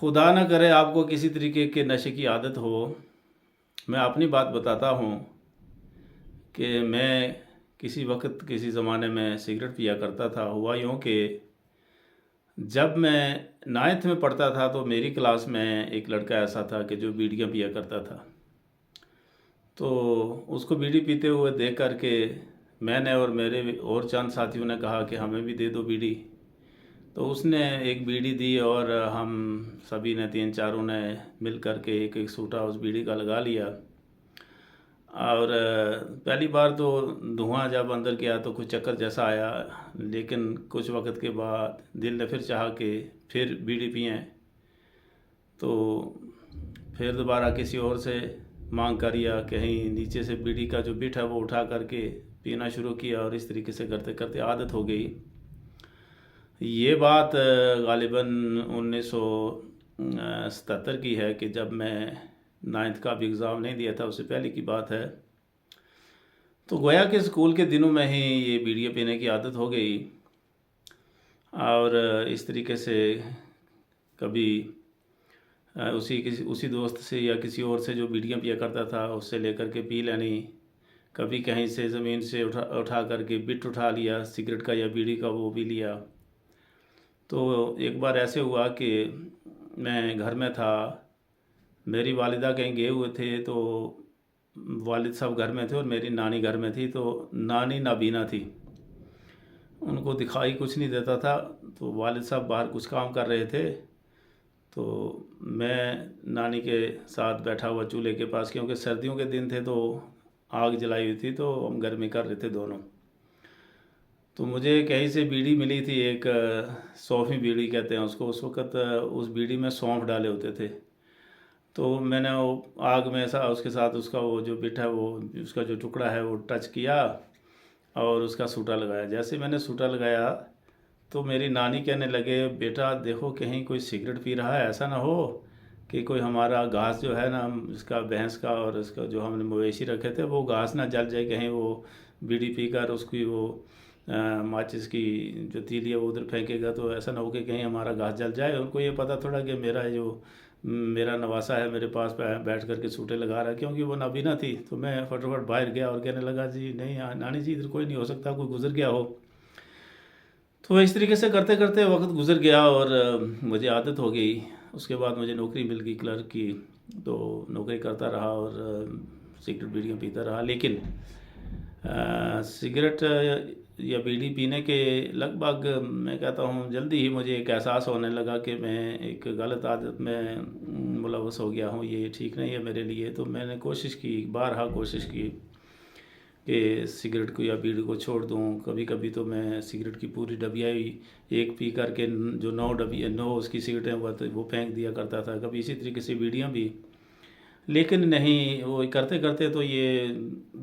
खुदा न करे आपको किसी तरीके के नशे की आदत हो, मैं अपनी बात बताता हूँ कि मैं किसी वक्त, किसी ज़माने में सिगरेट पिया करता था, हुआ यूँ कि जब मैं नाइन्थ में पढ़ता था तो मेरी क्लास में एक लड़का ऐसा था कि जो बीड़ियाँ पिया करता था। तो उसको बीड़ी पीते हुए देख कर के मैंने और मेरे और चंद साथियों ने कहा कि हमें भी दे दो बीड़ी। तो उसने एक बीड़ी दी और हम सभी ने, तीन चारों ने मिल कर के एक एक सूटा उस बीड़ी का लगा लिया। और पहली बार तो धुआँ जब अंदर गया तो कुछ चक्कर जैसा आया, लेकिन कुछ वक्त के बाद दिल ने फिर चाहा कि फिर बीड़ी पिए। तो फिर दोबारा किसी और से मांग कर या कहीं नीचे से बीड़ी का जो बिट है वो उठा करके पीना शुरू किया और इस तरीके से करते करते आदत हो गई। ये बात गालिबा उन्नीस सौ सतर की है कि जब मैं नाइन्थ का भी एग्ज़ाम नहीं दिया था, उससे पहले की बात है। तो गोया के स्कूल के दिनों में ही ये बीड़ियाँ पीने की आदत हो गई। और इस तरीके से कभी उसी किसी, उसी दोस्त से या किसी और से जो बीड़ियाँ पिया करता था, उससे लेकर के पी लेनी। कभी कहीं से ज़मीन से उठा उठा करके बिट उठा लिया, सिगरेट का या बीड़ी का वो भी लिया। तो एक बार ऐसे हुआ कि मैं घर में था, मेरी वालिदा कहीं गए हुए थे तो वालिद साहब घर में थे और मेरी नानी घर में थी तो नानी नाबीना थी। उनको दिखाई कुछ नहीं देता था तो वालिद साहब बाहर कुछ काम कर रहे थे तो मैं नानी के साथ बैठा हुआ चूल्हे के पास, क्योंकि सर्दियों के दिन थे तो आग जलाई हुई थी तो हम गर्मी कर रहे थे दोनों। तो मुझे कहीं से बीड़ी मिली थी, एक सौफी बीड़ी कहते हैं उसको। उस वक़्त उस बीड़ी में सौंफ डाले होते थे। तो मैंने वो आग में ऐसा, उसके साथ उसका वो जो बिठा, वो उसका जो टुकड़ा है, वो टच किया और उसका सूटा लगाया। जैसे मैंने सूटा लगाया तो मेरी नानी कहने लगे, बेटा, देखो कहीं कोई सिगरेट पी रहा है, ऐसा ना हो कि कोई हमारा घास जो है ना इसका भैंस का और इसका जो हमने मवेशी रखे थे, वो घास ना जल जाए, कहीं वो बीड़ी पी कर उसकी वो माचिस की जो तीली है वो उधर फेंकेगा तो ऐसा ना हो कि कहीं हमारा घास जल जाए। उनको ये पता थोड़ा कि मेरा जो, मेरा नवासा है, मेरे पास बैठ करके सूटे लगा रहा है, क्योंकि वो नाबीना थी। तो मैं फटाफट बाहर गया और कहने लगा, जी, नहीं नानी जी, इधर कोई नहीं हो सकता, कोई गुजर गया हो। तो इस तरीके से करते करते वक्त गुजर गया और मुझे आदत हो गई। उसके बाद मुझे नौकरी मिल गई क्लर्क की तो नौकरी करता रहा और सिगरेट बीड़ियाँ पीता रहा। लेकिन सिगरेट या बीड़ी पीने के लगभग, मैं कहता हूँ, जल्दी ही मुझे एक एहसास होने लगा कि मैं एक गलत आदत में मुलवस हो गया हूँ, ये ठीक नहीं है मेरे लिए। तो मैंने कोशिश की बारहा कोशिश की कि सिगरेट को या बीड़ी को छोड़ दूँ। कभी कभी तो मैं सिगरेट की पूरी डबिया ही एक पी करके, जो नौ डबिया नौ उसकी सिगरेटें हुआ तो वो फेंक दिया करता था। कभी इसी तरीके से बीड़ियाँ भी लेकिन नहीं वो करते करते तो ये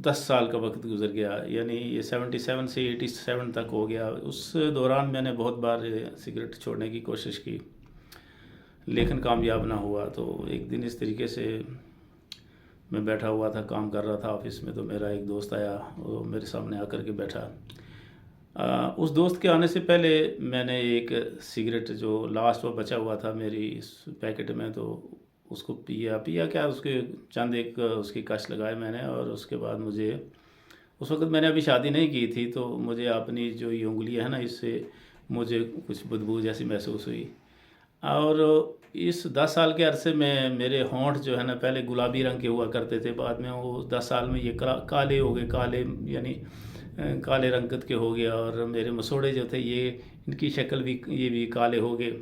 दस साल का वक्त गुजर गया यानी ये सेवेंटी सेवन से एटी सेवन तक हो गया। उस दौरान मैंने बहुत बार सिगरेट छोड़ने की कोशिश की लेकिन कामयाब ना हुआ। तो एक दिन इस तरीके से मैं बैठा हुआ था काम कर रहा था ऑफ़िस में तो मेरा एक दोस्त आया वो मेरे सामने आकर के बैठा। आ, उस दोस्त के आने से पहले मैंने एक सिगरेट जो लास्ट वो बचा हुआ था मेरी पैकेट में तो उसको पिया। पिया क्या? उसके चंद एक, उसकी कश लगाए मैंने और उसके बाद मुझे, उस वक्त मैंने अभी शादी नहीं की थी तो मुझे अपनी जो ये उंगलियाँ है ना, इससे मुझे कुछ बदबू जैसी महसूस हुई। और इस दस साल के अरसे में मेरे होंठ जो है ना, पहले गुलाबी रंग के हुआ करते थे, बाद में वो दस साल में ये काले हो गए, काले, यानी काले रंगत के हो गए और मेरे मसोड़े जो थे, ये, इनकी शक्ल भी, ये भी काले हो गए।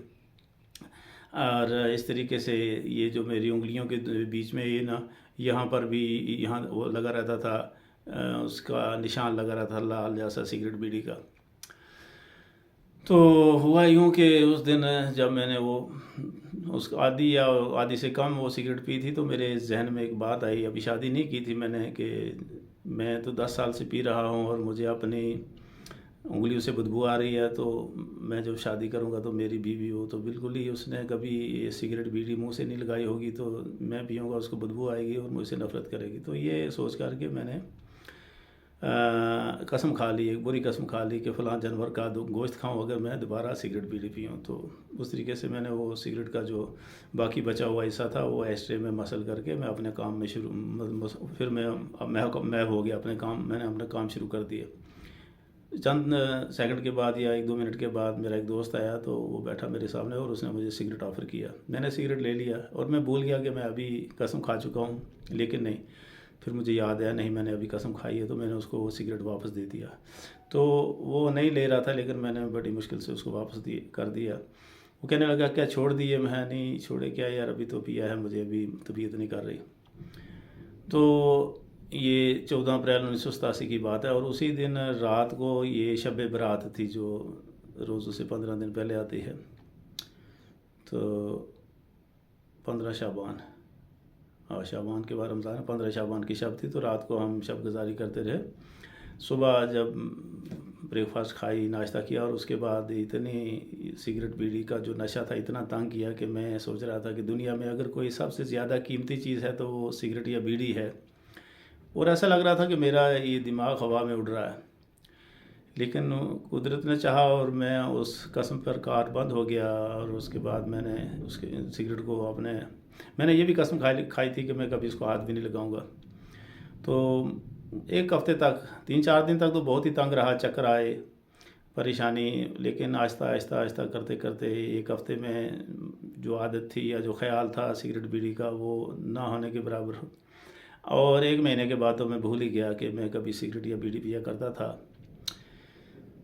और इस तरीके से ये जो मेरी उंगलियों के बीच में ये ना, यहाँ पर भी यहाँ वो लगा रहता था उसका निशान लगा रहता था लाल जैसा सिगरेट बीड़ी का। तो हुआ यूँ कि उस दिन जब मैंने वो, उस आदि या आदि से कम वो सिगरेट पी थी तो मेरे जहन में एक बात आई। अभी शादी नहीं की थी मैंने कि मैं तो दस साल से पी रहा हूँ और मुझे अपनी उंगलियों से बदबू आ रही है तो मैं जब शादी करूँगा तो मेरी बीवी हो तो बिल्कुल ही उसने कभी ये सिगरेट बीड़ी मुँह से नहीं लगाई होगी तो मैं पीऊँगा उसको बदबू आएगी और मुझसे नफ़रत करेगी। तो ये सोच कर के मैंने अ, कसम खा ली एक बुरी कसम खा ली कि फ़लाँ जानवर का गोश्त खाऊं अगर मैं दोबारा सिगरेट बीड़ी पीऊँ। तो उस तरीके से मैंने वो सिगरेट का जो बाकी बचा हुआ हिस्सा था वो एस्ट्रे में मसल करके मैं अपने काम में शुरू फिर मैं मैं मैं हो गया अपने काम मैंने अपना काम शुरू कर दिया। चंद सेकंड के बाद या एक दो मिनट के बाद मेरा एक दोस्त आया तो वो बैठा मेरे सामने और उसने मुझे सिगरेट ऑफ़र किया। मैंने सिगरेट ले लिया और मैं भूल गया कि मैं अभी कसम खा चुका हूँ, लेकिन नहीं। फिर मुझे याद आया, नहीं, मैंने अभी कसम खाई है तो मैंने उसको वो सिगरेट वापस दे दिया। तो वो नहीं ले रहा था, लेकिन मैंने बड़ी मुश्किल से उसको वापस दिए, कर दिया। वो कहने लगा, क्या छोड़ दिए मैं नहीं, छोड़े क्या? यार, अभी तो पिया है, मुझे अभी तबीयत नहीं कर रही। तो ये चौदह अप्रैल उन्नीस सौ सतासी की बात है और उसी दिन रात को ये शब बरात थी जो रोज़ से पंद्रह दिन पहले आती है। तो पंद्रह शाबान। हाँ शाबान के बाद रमज़ान है, पंद्रह शाबान की शब थी तो रात को हम शब गुजारी करते रहे। सुबह जब ब्रेकफास्ट खाई, नाश्ता किया और उसके बाद इतनी सिगरेट बीड़ी का जो नशा था, इतना तंग किया कि मैं सोच रहा था कि दुनिया में अगर कोई सबसे ज़्यादा कीमती चीज़ है तो वो सिगरेट या बीड़ी है। और ऐसा लग रहा था कि मेरा ये दिमाग हवा में उड़ रहा है। लेकिन कुदरत ने चाहा और मैं उस कसम पर कार बंद हो गया और उसके बाद मैंने उसके सिगरेट को अपने, मैंने ये भी कसम खाई खाई थी कि मैं कभी इसको हाथ भी नहीं लगाऊँगा। तो एक हफ़्ते तक तीन चार दिन तक तो बहुत ही तंग रहा, चक्कर आए, परेशानी। लेकिन आहिस्ता आहिस्ता आहिस्ता करते करते एक हफ़्ते में जो आदत थी या जो ख्याल था सिगरेट बीड़ी का, वो ना होने के बराबर और एक महीने के बाद तो मैं भूल ही गया कि मैं कभी सिगरेट या बीड़ी पिया करता था।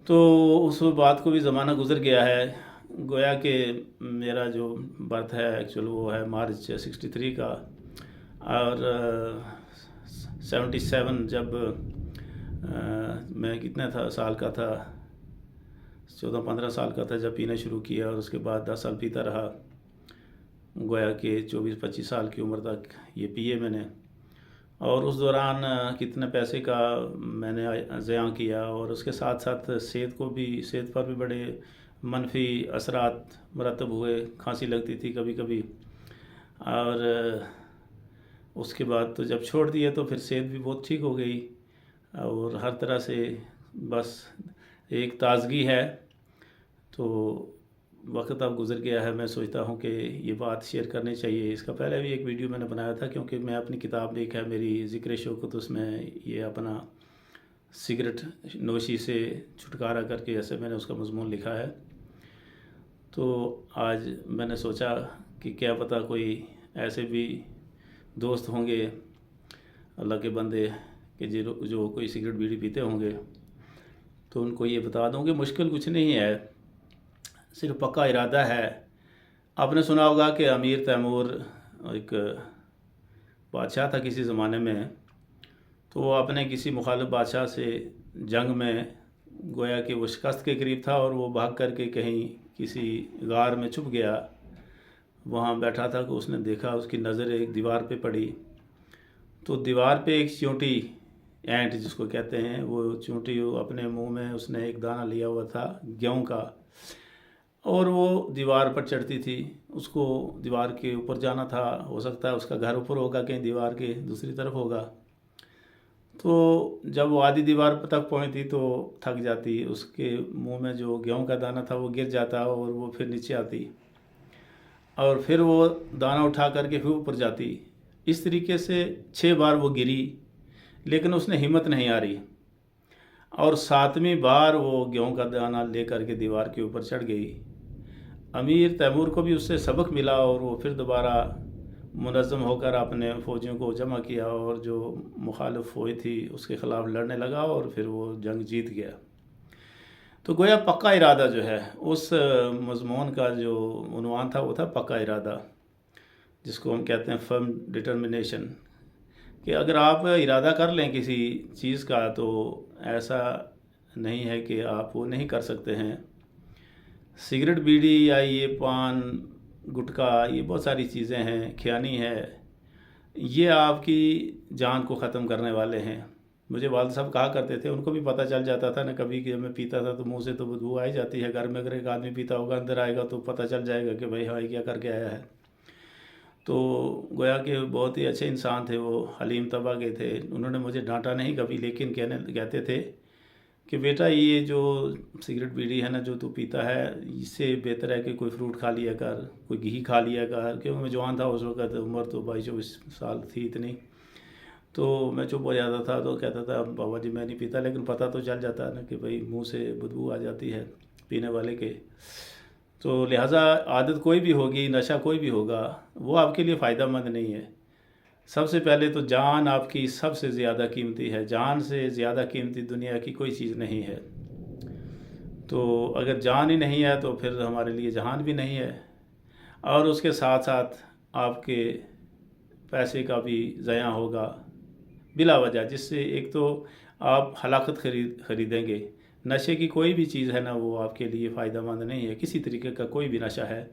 तो उस बात को भी ज़माना गुजर गया है। गोया कि मेरा जो बर्थ है एक्चुअल वो है मार्च सिक्सटी थ्री का। और सेवेंटी सेवन जब अ, मैं कितने था साल का था चौदह पंद्रह साल का था जब पीना शुरू किया और उसके बाद दस साल पीता रहा। गोया कि चौबीस पच्चीस साल की उम्र तक ये पिए मैंने। और उस दौरान कितने पैसे का मैंने ज़या किया और उसके साथ साथ सेहत को भी, सेहत पर भी बड़े मनफी असरात मरतब हुए, खांसी लगती थी कभी कभी और उसके बाद तो जब छोड़ दिए तो फिर सेहत भी बहुत ठीक हो गई और हर तरह से बस एक ताजगी है। तो वक्त अब गुजर गया है, मैं सोचता हूँ कि ये बात शेयर करनी चाहिए। इसका पहले भी एक वीडियो मैंने बनाया था, क्योंकि मैं अपनी किताब एक है, मेरी ज़िक्र शौकत, उसमें ये अपना सिगरेट नोशी से छुटकारा करके ऐसे मैंने उसका मजमून लिखा है। तो आज मैंने सोचा कि क्या पता कोई ऐसे भी दोस्त होंगे, अल्लाह के बंदे, कि जो कोई सिगरेट बीड़ी पीते होंगे। तो उनको ये बता दूँ कि मुश्किल कुछ नहीं है। सिर्फ़ पक्का इरादा है। आपने सुना होगा कि अमीर तैमूर एक बादशाह था किसी ज़माने में तो वो अपने किसी मुखालिफ बादशाह से जंग में गोया कि वो शिकस्त के करीब था और वो भाग करके कहीं किसी गार में छुप गया। वहाँ बैठा था कि उसने देखा उसकी नज़र एक दीवार पे पड़ी। तो दीवार पे एक चूंटी एंट जिसको कहते हैं, वो चूंटी अपने मुँह में उसने एक दाना लिया हुआ था गेहूँ का। और वो दीवार पर चढ़ती थी। उसको दीवार के ऊपर जाना था। हो सकता है उसका घर ऊपर होगा, कहीं दीवार के दूसरी तरफ़ होगा। तो जब वो आधी दीवार तक पहुँचती तो थक जाती। उसके मुँह में जो गेहूँ का दाना था वो गिर जाता और वो फिर नीचे आती। और फिर वो दाना उठा करके फिर ऊपर जाती। इस तरीके से छः बार वो गिरी, लेकिन उसने हिम्मत नहीं आ रही और सातवीं बार वो गेहूँ का दाना ले करके दीवार के ऊपर चढ़ गई। अमीर तैमूर को भी उससे सबक मिला और वो फिर दोबारा मुनज़म होकर अपने फ़ौजियों को जमा किया और जो मुखालफ फ़ौज थी, उसके ख़िलाफ़ लड़ने लगा और फिर वो जंग जीत गया। तो गोया पक्का इरादा जो है, उस मजमून का जो उनवान था, वो था पक्का इरादा, जिसको हम कहते हैं फर्म डिटर्मिनेशन कि अगर आप इरादा कर लें किसी चीज़ का तो ऐसा नहीं है कि आप वो नहीं कर सकते हैं। सिगरेट, बीड़ी या ये पान, गुटखा, ये बहुत सारी चीज़ें हैं, खियानी है। ये आपकी जान को ख़त्म करने वाले हैं। मुझे वाल साहब कहा करते थे, उनको भी पता चल जाता था ना, कभी कि मैं पीता था तो मुँह से तो बदबू आ ही जाती है। घर में अगर एक आदमी पीता होगा, अंदर आएगा तो पता चल जाएगा कि भाई हाँ क्या करके आया है। तो गोया कि बहुत ही अच्छे इंसान थे वो, हलीम तबा के थे। उन्होंने मुझे डांटा नहीं कभी, लेकिन कहने, कहते थे कि बेटा ये जो सिगरेट बीड़ी है ना, जो तू पीता है, इससे बेहतर है कि कोई फ्रूट खा लिया कर, कोई घी खा लिया कर, क्योंकि मैं जवान था उस वक्त, उम्र तो बाईस चौबीस साल थी इतनी। तो मैं चुप हो जाता था तो कहता था, बाबा जी, मैं नहीं पीता। लेकिन पता तो चल जाता ना कि भाई मुँह से बदबू आ जाती है पीने वाले के। तो लिहाजा आदत कोई भी होगी, नशा कोई भी होगा, वो आपके लिए फ़ायदा मंद नहीं है। सबसे पहले तो जान आपकी सबसे ज़्यादा कीमती है। जान से ज़्यादा कीमती दुनिया की कोई चीज़ नहीं है। तो अगर जान ही नहीं है तो फिर हमारे लिए जहान भी नहीं है। और उसके साथ साथ आपके पैसे का भी ज़या होगा, बिला वजह, जिससे एक तो आप हलाकत खरीद, खरीदेंगे। नशे की कोई भी चीज़ है ना, वो आपके लिए फ़ायदा मंद नहीं है। किसी तरीके का कोई भी नशा है,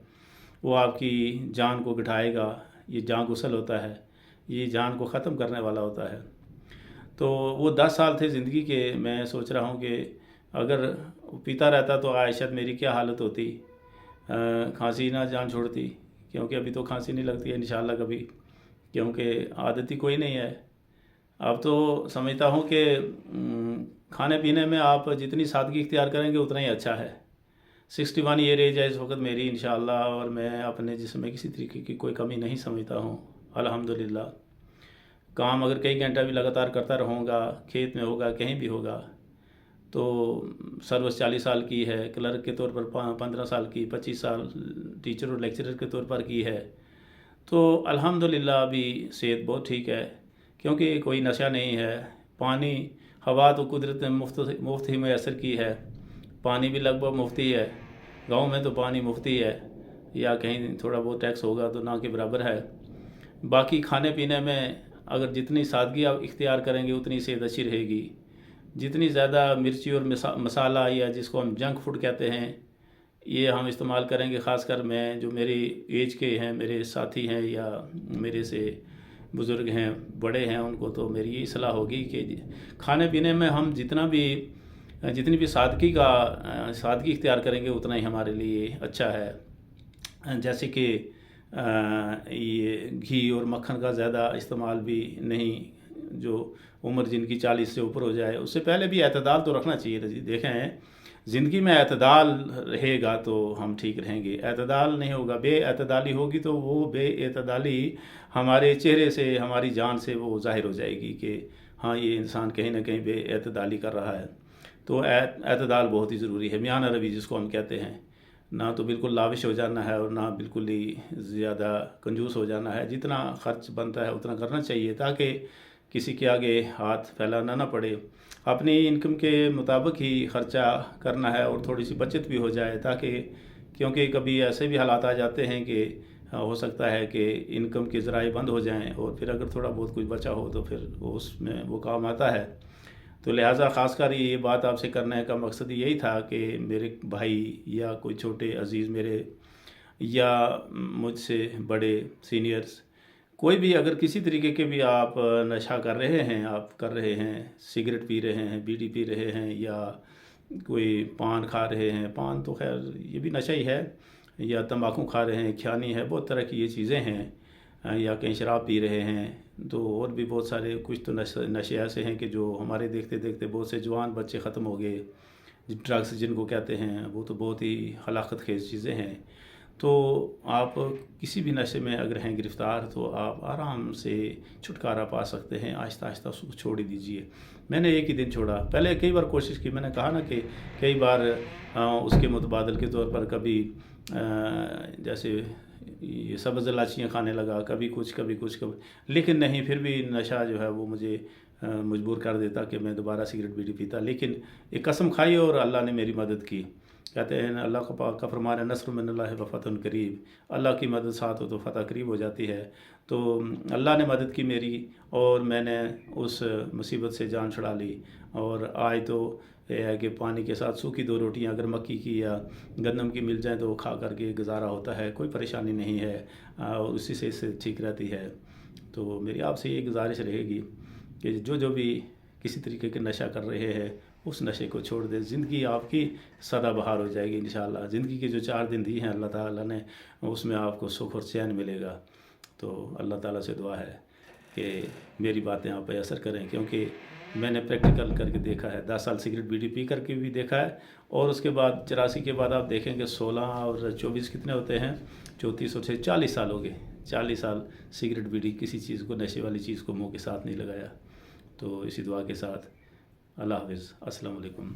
वो आपकी जान को घटाएगा। ये जान गुसल होता है। ये जान को ख़त्म करने वाला होता है। तो वो दस साल थे ज़िंदगी के, मैं सोच रहा हूँ कि अगर पीता रहता तो आयशत मेरी क्या हालत होती खांसी ना जान छोड़ती, क्योंकि अभी तो खांसी नहीं लगती है इन कभी, क्योंकि आदत ही कोई नहीं है। अब तो समझता हूँ कि खाने पीने में आप जितनी सादगी इख्तियार करेंगे उतना ही अच्छा है। सिक्सटी वन ईयर एज है इस वक्त मेरी इन और मैं अपने जिसमें किसी तरीके की कोई कमी नहीं समझता हूँ। अल्हम्दुलिल्लाह। काम अगर कई घंटा भी लगातार करता रहूँगा, खेत में होगा, कहीं भी होगा तो सर्विस चालीस साल की है, क्लर्क के तौर पर पंद्रह साल की, पच्चीस साल टीचर और लेक्चरर के तौर पर की है तो अल्हम्दुलिल्लाह अभी सेहत बहुत ठीक है, क्योंकि कोई नशा नहीं है। पानी, हवा तो कुदरत ने मुफ़्त मुफ़्त ही मैसर की है। पानी भी लगभग मुफ़्त ही है। गाँव में तो पानी मुफ़्त ही है, या कहीं थोड़ा बहुत टैक्स होगा तो ना के बराबर है। बाकी खाने पीने में अगर जितनी सादगी आप इख्तियार करेंगे, उतनी सेहत अच्छी रहेगी। जितनी ज़्यादा मिर्ची और मसाला या जिसको हम जंक फ़ूड कहते हैं, ये हम इस्तेमाल करेंगे, ख़ासकर मैं, जो मेरी एज के हैं, मेरे साथी हैं या मेरे से बुज़ुर्ग हैं, बड़े हैं, उनको तो मेरी यही सलाह होगी कि खाने पीने में हम जितना भी, जितनी भी सादगी का, सादगी इख्तियार करेंगे, उतना ही हमारे लिए अच्छा है। जैसे कि ये घी और मक्खन का ज़्यादा इस्तेमाल भी नहीं, जो उम्र जिनकी चालीस से ऊपर हो जाए, उससे पहले भी अतदाल तो रखना चाहिए देखें, ज़िंदगी में अतदाल रहेगा तो हम ठीक रहेंगे। अतदाल नहीं होगा बेअतदाली होगी तो वो बेअतदाली हमारे चेहरे से, हमारी जान से वो ज़ाहिर हो जाएगी कि हाँ ये इंसान कहीं ना कहीं बेअतदाली कर रहा है। तो अतदाल बहुत ही ज़रूरी है। मियान रवि जिसको हम कहते हैं ना तो बिल्कुल लाविश हो जाना है और ना बिल्कुल ही ज़्यादा कंजूस हो जाना है। जितना खर्च बनता है उतना करना चाहिए ताकि किसी के आगे हाथ फैलाना ना पड़े। अपनी इनकम के मुताबिक ही ख़र्चा करना है और थोड़ी सी बचत भी हो जाए ताकि, क्योंकि कभी ऐसे भी हालात आ जाते हैं कि हो सकता है कि इनकम के ज़राए बंद हो जाएँ और फिर अगर थोड़ा बहुत कुछ बचा हो तो फिर उसमें वो काम आता है। तो लिहाजा ख़ासकर ये बात आपसे करने का मकसद यही था कि मेरे भाई या कोई छोटे अज़ीज़ मेरे या मुझसे बड़े सीनियर्स, कोई भी अगर किसी तरीके के भी आप नशा कर रहे हैं, आप कर रहे हैं, सिगरेट पी रहे हैं, बीड़ी पी रहे हैं या कोई पान खा रहे हैं, पान तो खैर ये भी नशा ही है, या तंबाकू खा रहे हैं, खियानी है, बहुत तरह की ये चीज़ें हैं, या कहीं शराब पी रहे हैं तो और भी बहुत सारे कुछ तो नशे नशे ऐसे हैं कि जो हमारे देखते देखते बहुत से जवान बच्चे ख़त्म हो गए। ड्रग्स जिनको कहते हैं, वो तो बहुत ही हलाकत खेज चीज़ें हैं। तो आप किसी भी नशे में अगर हैं गिरफ़्तार तो आप आराम से छुटकारा पा सकते हैं। आहिस्ता आहिस्ता उसको छोड़ ही दीजिए। मैंने एक ही दिन छोड़ा। पहले कई बार कोशिश की, मैंने कहा ना कि कई बार उसके मुतबादल के तौर पर कभी जैसे ये सब्ज़ लाचियाँ खाने लगा, कभी कुछ कभी कुछ, कभी। लेकिन नहीं, फिर भी नशा जो है वो मुझे मजबूर कर देता कि मैं दोबारा सिगरेट बीड़ी पीता। लेकिन एक कसम खाई और अल्लाह ने मेरी मदद की। कहते हैं, अल्लाह का का फरमान है नसर मिन फ़तन करीब। अल्लाह की मदद साथ हो तो फ़तह करीब हो जाती है। तो अल्लाह ने मदद की मेरी और मैंने उस मुसीबत से जान छुड़ा ली। और आज तो यह है कि पानी के साथ सूखी दो रोटियाँ, अगर मक्की की या गंदम की मिल जाए तो वो खा करके गुजारा होता है, कोई परेशानी नहीं है और उसी से इससे ठीक रहती है। तो मेरी आपसे ये गुजारिश रहेगी कि जो जो भी किसी तरीके के नशा कर रहे हैं, उस नशे को छोड़ दे। ज़िंदगी आपकी सदाबहार हो जाएगी इन ज़िंदगी के जो चार दिन दी हैं अल्लाह ताला ने, उसमें आपको सुख और चैन मिलेगा। तो अल्लाह ताला से दुआ है कि मेरी बातें आप पर असर करें, क्योंकि मैंने प्रैक्टिकल करके देखा है। दस साल सिगरेट बीड़ी पी करके भी देखा है। और उसके बाद चौरासी के बाद आप देखेंगे सोलह और चौबीस कितने होते हैं? चौंतीस और छः चालीस साल हो गए। चालीस साल सिगरेट बीड़ी किसी चीज़ को, नशे वाली चीज़ को मुँह के साथ नहीं लगाया। तो इसी दुआ के साथ, अल्लाह हाफिज़। अस्सलाम वालेकुम